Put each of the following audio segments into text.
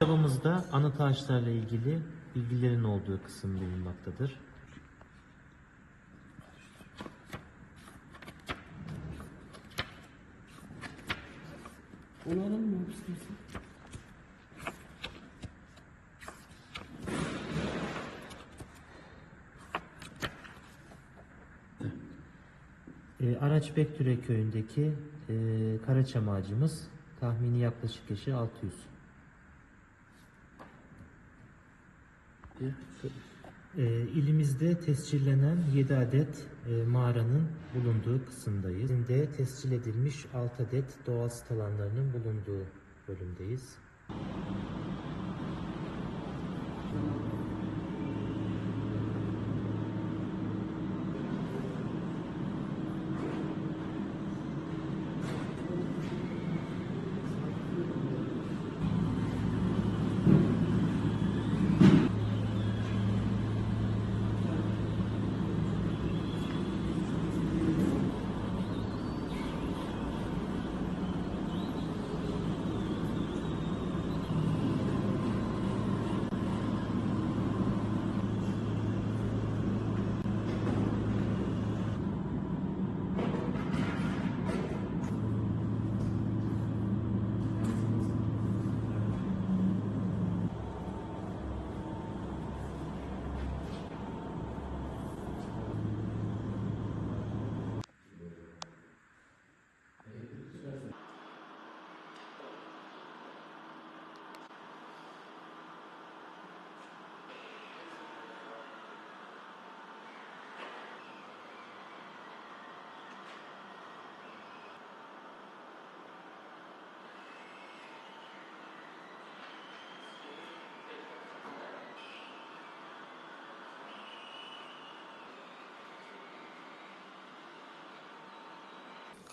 Kitabımızda anıt ağaçlarla ilgili bilgilerin olduğu kısım bulunmaktadır. Onu alalım mı abi istersen? E, Araç Bektüre köyündeki e, karaçam ağacımız tahmini yaklaşık yaşı 600. Şöyle. E, ilimizde tescillenen 7 adet e, mağaranın bulunduğu kısımdayız. Şimdi tescil edilmiş 6 adet doğal sit alanlarının bulunduğu bölümdeyiz.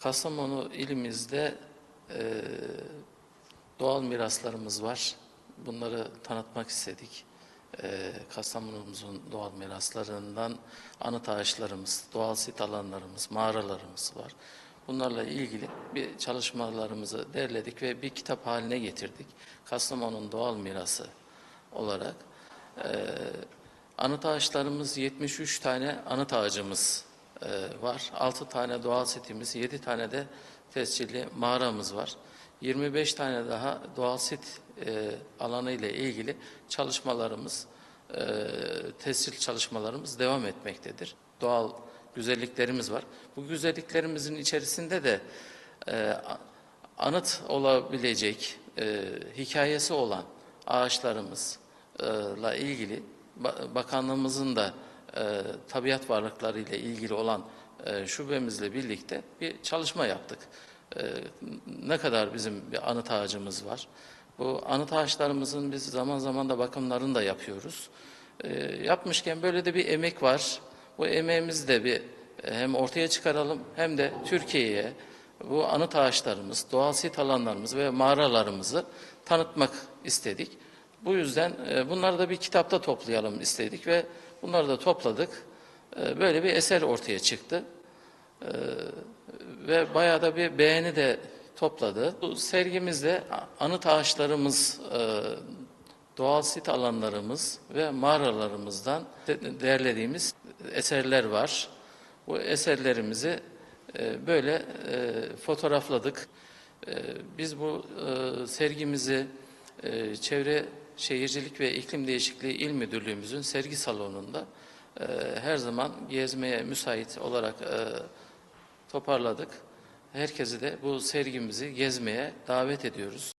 Kastamonu ilimizde e, doğal miraslarımız var. Bunları tanıtmak istedik. E, Kastamonumuzun doğal miraslarından anıt ağaçlarımız, doğal sit alanlarımız, mağaralarımız var. Bunlarla ilgili bir çalışmalarımızı derledik ve bir kitap haline getirdik. Kastamonu'nun doğal mirası olarak. E, anıt ağaçlarımız 73 tane anıt ağacımız e, var. 6 tane doğal sitimiz, 7 tane de tescilli mağaramız var. 25 tane daha doğal sit e, alanı ile ilgili çalışmalarımız, e, tescil çalışmalarımız devam etmektedir. Doğal güzelliklerimiz var. Bu güzelliklerimizin içerisinde de e, anıt olabilecek, e, hikayesi olan ağaçlarımızla ilgili ba- bakanlığımızın da e, tabiat varlıkları ile ilgili olan e, şubemizle birlikte bir çalışma yaptık. E, ne kadar bizim bir anıt ağacımız var. Bu anıt ağaçlarımızın biz zaman zaman da bakımlarını da yapıyoruz. E, yapmışken böyle de bir emek var. Bu emeğimizi de bir e, hem ortaya çıkaralım hem de Türkiye'ye bu anıt ağaçlarımız, doğal sit alanlarımız ve mağaralarımızı tanıtmak istedik. Bu yüzden e, bunları da bir kitapta toplayalım istedik ve bunları da topladık. E, Böyle bir eser ortaya çıktı. E, Ve bayağı da bir beğeni de topladı. Bu sergimizde anıt ağaçlarımız, doğal sit alanlarımız ve mağaralarımızdan de- derlediğimiz eserler var. Bu eserlerimizi böyle fotoğrafladık. Biz bu sergimizi Çevre Şehircilik ve İklim Değişikliği İl Müdürlüğümüzün sergi salonunda e, her zaman gezmeye müsait olarak e, toparladık. Herkesi de bu sergimizi gezmeye davet ediyoruz.